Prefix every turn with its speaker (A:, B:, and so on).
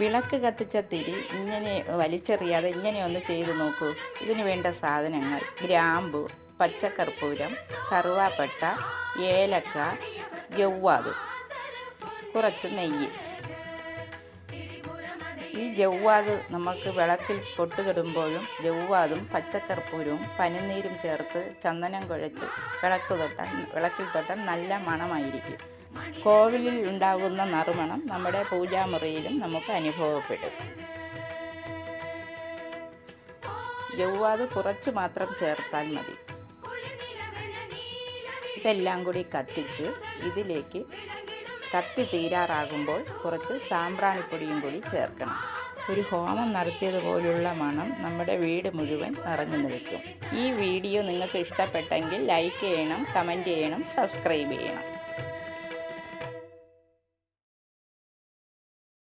A: വിളക്ക് കത്തിച്ച തിരി ഇങ്ങനെ വലിച്ചെറിയാതെ ഇങ്ങനെ ഒന്ന് ചെയ്തു നോക്കൂ. ഇതിന് വേണ്ട സാധനങ്ങൾ ഗ്രാമ്പു പച്ചക്കർപ്പൂരം കറുവാപ്പട്ട ഏലക്ക ജവ്വാത്. കുറച്ച് നെയ്യ്. ഈ ജവ്വാത് നമുക്ക് വിളക്കിൽ പൊട്ടുകിടുമ്പോഴും ജവ്വാതും പച്ചക്കർപ്പൂരവും പനിനീരും ചേർത്ത് ചന്ദനം കുഴച്ച് വിളക്ക് തൊട്ടാൽ വിളക്കിൽ തൊട്ടാൽ നല്ല മണമായിരിക്കും. കോവിലിൽ ഉണ്ടാകുന്ന നറുമണം നമ്മുടെ പൂജാമുറിയിലും നമുക്ക് അനുഭവപ്പെടും. ജവ്വാത് കുറച്ച് മാത്രം ചേർത്താൽ മതി. ഇതെല്ലാം കൂടി കത്തിച്ച് ഇതിലേക്ക് കത്തി തീരാറാകുമ്പോൾ കുറച്ച് സാമ്പ്രാണിപ്പൊടിയും കൂടി ചേർക്കണം. ഒരു ഹോമം നടത്തിയതുപോലുള്ള മണം നമ്മുടെ വീട് മുഴുവൻ നിറഞ്ഞു നിൽക്കും. ഈ വീഡിയോ നിങ്ങൾക്ക് ഇഷ്ടപ്പെട്ടെങ്കിൽ ലൈക്ക് ചെയ്യണം കമന്റ് ചെയ്യണം സബ്സ്ക്രൈബ് ചെയ്യണം.